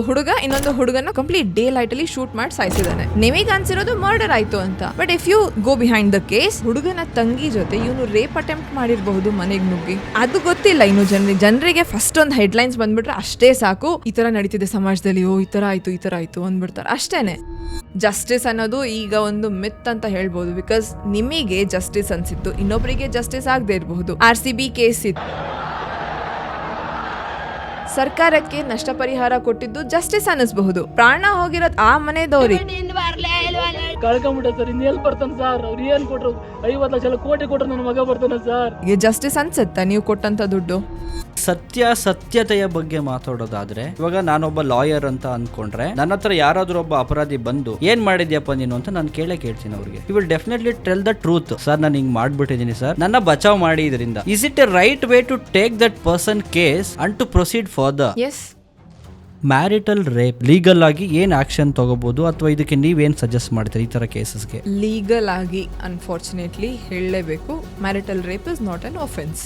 ಹುಡುಗ ಇನ್ನೊಂದು ಹುಡುಗನ ಕಂಪ್ಲೀಟ್ ಡೇ ಲೈಟ್ ಅಲ್ಲಿ ಶೂಟ್ ಮಾಡಿ ಸಾಯಿಸಿದಾನೆ ನಿಮಗೆ ಅನ್ಸಿರೋದು ಮರ್ಡರ್ ಆಯ್ತು ಅಂತ. But if you go behind the case ಹುಡುಗನ ತಂಗಿ ಜೊತೆ ಇವನು ರೇಪ್ ಅಟೆಂಪ್ಟ್ ಮಾಡಿರಬಹುದು ಮನೆಗೆ ನುಗ್ಗಿ. ಅದು ಗೊತ್ತಿಲ್ಲ ಇನ್ನು ಜನರಿಗೆ ಜನರಿಗೆ ಫಸ್ಟ್ ಒಂದು ಹೆಡ್ಲೈನ್ಸ್ ಬಂದ್ಬಿಟ್ರೆ ಅಷ್ಟೇ ಸಾಕು. ಈ ತರ ನಡೀತಿದೆ ಸಮಾಜದಲ್ಲಿ, ಓ, ಈ ತರ ಆಯ್ತು, ಈ ತರ ಆಯ್ತು ಅಂದ್ಬಿಡ್ತಾರೆ. ಅಷ್ಟೇನೆ. ಜಸ್ಟಿಸ್ ಅನ್ನೋದು ಈಗ ಒಂದು ಮಿತ್ ಅಂತ ಹೇಳ್ಬೋದು. ಬಿಕಾಸ್ ನಿಮಗೆ ಜಸ್ಟಿಸ್ ಅನ್ಸಿತ್ತು ಇನ್ನೊಬ್ಬರಿಗೆ ಜಸ್ಟಿಸ್ ಆಗದೆ ಇರಬಹುದು. ಆರ್ ಸಿ ಬಿ ಕೇಸ್ ಇತ್ತು. ಸರ್ಕಾರಕ್ಕೆ ನಷ್ಟ ಪರಿಹಾರ ಕೊಟ್ಟಿದ್ದು ಜಸ್ಟಿಸ್ ಅನ್ನಿಸಬಹುದು. ಪ್ರಾಣ ಹೋಗಿರೋದು ಆ ಮನೆ ದೋರಿ. ಸರ್ ಇನ್ನು ಎಲ್ಲಿ ಬರ್ತಾನೆ ಸರ್? ಅವ್ರು ಏನ್ ಕೊಟ್ರು? ಐವತ್ತು ಲಕ್ಷ ಕೋಟಿ ಕೊಟ್ರು ನನ್ನ ಮಗ ಬರ್ತಾನೆ ಸರ್. ಜಸ್ಟಿಸ್ ಅನ್ಸತ್ತಾ ನೀವು ಕೊಟ್ಟಂತ ದುಡ್ಡು? ಸತ್ಯ ಸತ್ಯತೆಯ ಬಗ್ಗೆ ಮಾತಾಡೋದಾದ್ರೆ ಇವಾಗ ನಾನೊಬ್ಬ ಲಾಯರ್ ಅಂತ ಅನ್ಕೊಂಡ್ರೆ ನನ್ನ ಹತ್ರ ಯಾರಾದ್ರೂ ಒಬ್ಬ ಅಪರಾಧಿ ಬಂದು ಏನ್ ಮಾಡಿದ್ಯಪ್ಪ ನೀನು? ಅಂತ ನಾನು ಕೇಳೇ ಕೇಳ್ತೀನಿ ಅವ್ರಿಗೆ. You will definitely tell the truth sir ನಾನು ಹಿಂಗ್ ಮಾಡ್ಬಿಟ್ಟಿದ್ದೀನಿ ಸರ್. ನನ್ನ ಬಚಾವ್ ಮಾಡಿ ಇದರಿಂದ. Is it a right way to take that person case and to proceed further as marital rape legal ಆಗಿ ಏನ್ ಆಕ್ಷನ್ ತಗೋಬಹುದು ಅಥವಾ ಇದಕ್ಕೆ ನೀವೇನ್ ಸಜೆಸ್ಟ್ ಮಾಡ್ತೀರಿ ಈ ತರ ಕೇಸಸ್ಗೆ ಲೀಗಲ್ ಆಗಿ ಅನ್ಫಾರ್ಚುನೇಟ್ಲಿ ಹೇಳಲೇಬೇಕು. Marital rape is not an offence